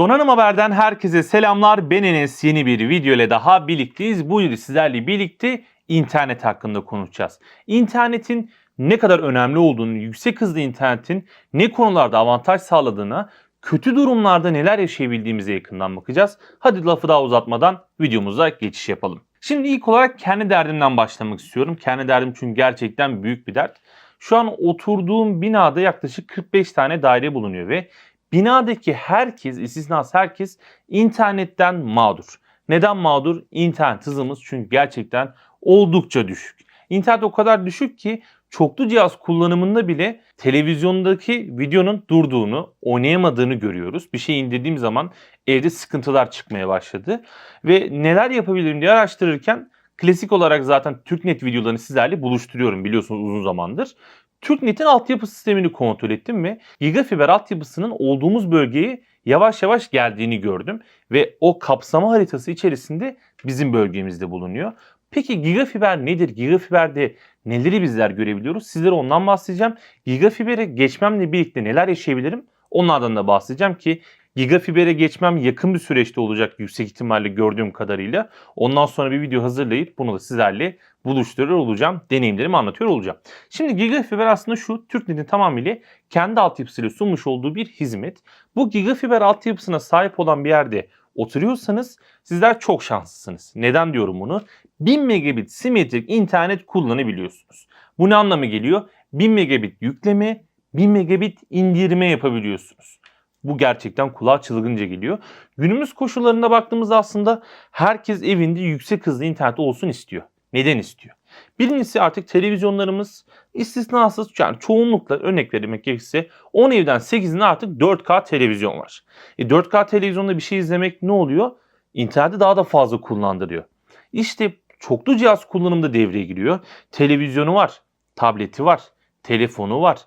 Donanım Haber'den herkese selamlar. Ben Enes. Yeni bir video ile daha birlikteyiz. Bu video sizlerle birlikte internet hakkında konuşacağız. İnternetin ne kadar önemli olduğunu, yüksek hızlı internetin ne konularda avantaj sağladığına, kötü durumlarda neler yaşayabildiğimize yakından bakacağız. Hadi lafı daha uzatmadan videomuza geçiş yapalım. Şimdi ilk olarak kendi derdimden başlamak istiyorum. Kendi derdim çünkü gerçekten büyük bir dert. Şu an oturduğum binada yaklaşık 45 tane daire bulunuyor ve binadaki herkes, istisnasız herkes internetten mağdur. Neden mağdur? İnternet hızımız çünkü gerçekten oldukça düşük. İnternet o kadar düşük ki çoklu cihaz kullanımında bile televizyondaki videonun durduğunu, oynayamadığını görüyoruz. Bir şey indirdiğim zaman evde sıkıntılar çıkmaya başladı. Ve neler yapabilirim diye araştırırken klasik olarak zaten TürkNet videolarını sizlerle buluşturuyorum biliyorsunuz uzun zamandır. TürkNet'in altyapı sistemini kontrol ettim ve gigafiber altyapısının olduğumuz bölgeye yavaş yavaş geldiğini gördüm. Ve o kapsama haritası içerisinde bizim bölgemizde bulunuyor. Peki gigafiber nedir? Gigafiberde neleri bizler görebiliyoruz? Sizlere ondan bahsedeceğim. Gigafibere geçmemle birlikte neler yaşayabilirim? Onlardan da bahsedeceğim ki Gigafibere geçmem yakın bir süreçte olacak yüksek ihtimalle gördüğüm kadarıyla. Ondan sonra bir video hazırlayıp bunu da sizlerle buluşturuyor olacağım. Deneyimlerimi anlatıyor olacağım. Şimdi Gigafiber aslında şu TürkNet'in tamamıyla kendi altyapısıyla sunmuş olduğu bir hizmet. Bu Gigafiber altyapısına sahip olan bir yerde oturuyorsanız sizler çok şanslısınız. Neden diyorum bunu? 1000 megabit simetrik internet kullanabiliyorsunuz. Bu ne anlamı geliyor? 1000 megabit yükleme, 1000 megabit indirme yapabiliyorsunuz. Bu gerçekten kulağa çılgınca geliyor. Günümüz koşullarında baktığımızda aslında herkes evinde yüksek hızlı internet olsun istiyor. Neden istiyor? Birincisi artık televizyonlarımız istisnasız yani çoğunlukla örnek vermek gerekirse 10 evden 8'inde artık 4K televizyon var. E 4K televizyonda bir şey izlemek ne oluyor? İnterneti daha da fazla kullandırıyor. İşte çoklu cihaz kullanımında devreye giriyor. Televizyonu var, tableti var, telefonu var.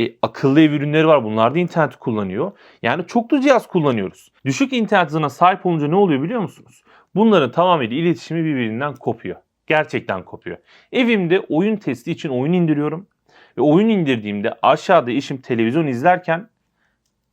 E, akıllı ev ürünleri var. Bunlar da internet kullanıyor. Yani çoklu cihaz kullanıyoruz. Düşük internet hızına sahip olunca ne oluyor biliyor musunuz? Bunların tamamıyla iletişimi birbirinden kopuyor. Gerçekten kopuyor. Evimde oyun testi için oyun indiriyorum. Ve oyun indirdiğimde aşağıda eşim televizyon izlerken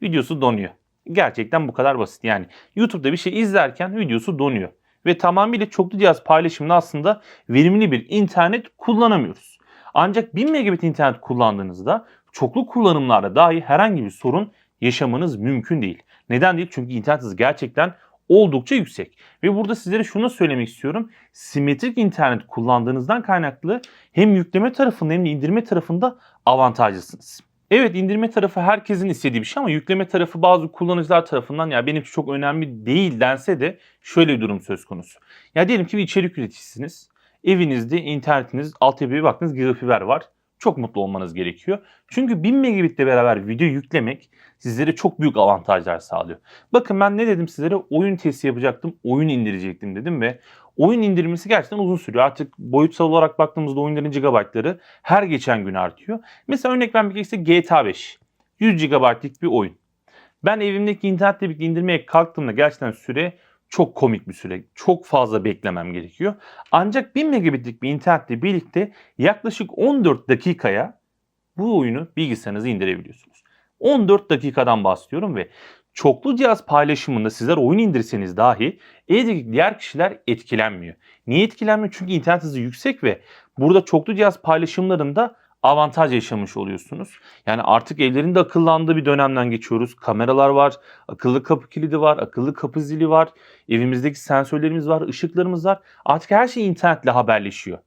videosu donuyor. Gerçekten bu kadar basit. Yani YouTube'da bir şey izlerken videosu donuyor. Ve tamamıyla çoklu cihaz paylaşımında aslında verimli bir internet kullanamıyoruz. Ancak 1000 megabit internet kullandığınızda çoklu kullanımlarda dahi herhangi bir sorun yaşamanız mümkün değil. Neden değil? Çünkü internet hızı gerçekten oldukça yüksek. Ve burada sizlere şunu söylemek istiyorum. Simetrik internet kullandığınızdan kaynaklı hem yükleme tarafında hem de indirme tarafında avantajlısınız. Evet indirme tarafı herkesin istediği bir şey ama yükleme tarafı bazı kullanıcılar tarafından ya benim için çok önemli değil dense de şöyle bir durum söz konusu. Ya diyelim ki bir içerik üreticisiniz. Evinizde internetiniz, altyapıya baktınız gigafiber var. Çok mutlu olmanız gerekiyor. Çünkü 1000 megabitle beraber video yüklemek sizlere çok büyük avantajlar sağlıyor. Bakın ben ne dedim sizlere? Oyun testi yapacaktım, oyun indirecektim dedim ve oyun indirmesi gerçekten uzun sürüyor. Artık boyutsal olarak baktığımızda oyunların gigabaytları her geçen gün artıyor. Mesela örnek vermek gerekirse GTA 5. 100 GB'lik bir oyun. Ben evimdeki internetle birlikte indirmeye kalktığımda gerçekten süre çok komik bir süre. Çok fazla beklemem gerekiyor. Ancak 1000 megabitlik bir internetle birlikte yaklaşık 14 dakikaya bu oyunu bilgisayarınıza indirebiliyorsunuz. 14 dakikadan bahsediyorum ve çoklu cihaz paylaşımında sizler oyun indirseniz dahi evdeki diğer kişiler etkilenmiyor. Niye etkilenmiyor? Çünkü internet hızı yüksek ve burada çoklu cihaz paylaşımlarında avantaj yaşamış oluyorsunuz. Yani artık evlerinde akıllandığı bir dönemden geçiyoruz. Kameralar var, akıllı kapı kilidi var, akıllı kapı zili var, evimizdeki sensörlerimiz var, ışıklarımız var. Artık her şey internetle haberleşiyor.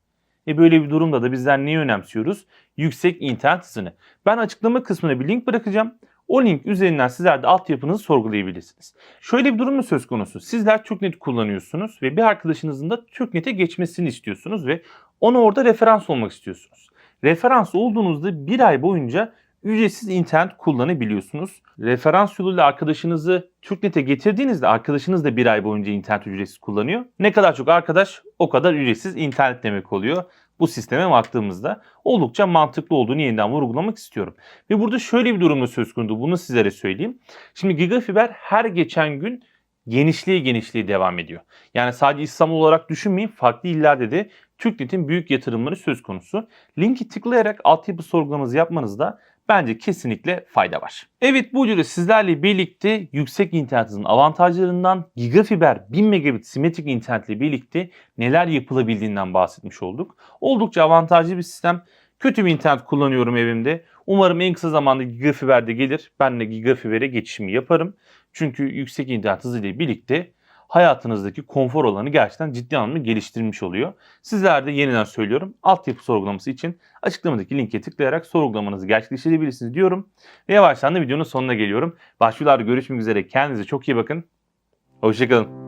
E böyle bir durumda da bizler neyi önemsiyoruz? Yüksek internet hızını. Ben açıklama kısmına bir link bırakacağım. O link üzerinden sizler de altyapınızı sorgulayabilirsiniz. Şöyle bir durum mu söz konusu? Sizler TürkNet kullanıyorsunuz ve bir arkadaşınızın da TürkNet'e geçmesini istiyorsunuz ve ona orada referans olmak istiyorsunuz. Referans olduğunuzda bir ay boyunca ücretsiz internet kullanabiliyorsunuz. Referans yoluyla arkadaşınızı TürkNet'e getirdiğinizde arkadaşınız da bir ay boyunca internet ücretsiz kullanıyor. Ne kadar çok arkadaş o kadar ücretsiz internet demek oluyor. Bu sisteme baktığımızda oldukça mantıklı olduğunu yeniden vurgulamak istiyorum. Ve burada şöyle bir durumda söz konusu bunu sizlere söyleyeyim. Şimdi Gigafiber her geçen gün genişliğe genişliğe devam ediyor. Yani sadece İstanbul olarak düşünmeyin farklı illerde de TürkNet'in büyük yatırımları söz konusu. Linki tıklayarak altyapı sorgulamanızı yapmanızda bence kesinlikle fayda var. Evet bu videoda sizlerle birlikte yüksek internet avantajlarından gigafiber 1000 megabit simetrik internetle birlikte neler yapılabildiğinden bahsetmiş olduk. Oldukça avantajlı bir sistem. Kötü bir internet kullanıyorum evimde. Umarım en kısa zamanda gigafiber de gelir. Ben de gigafibere geçişimi yaparım. Çünkü yüksek internet hızı ile birlikte hayatınızdaki konfor alanı gerçekten ciddi anlamda geliştirmiş oluyor. Sizler de yeniden söylüyorum altyapı sorgulaması için açıklamadaki linke tıklayarak sorgulamanızı gerçekleştirebilirsiniz diyorum. Ve yavaştan da videonun sonuna geliyorum. Başvurularda görüşmek üzere. Kendinize çok iyi bakın. Hoşçakalın.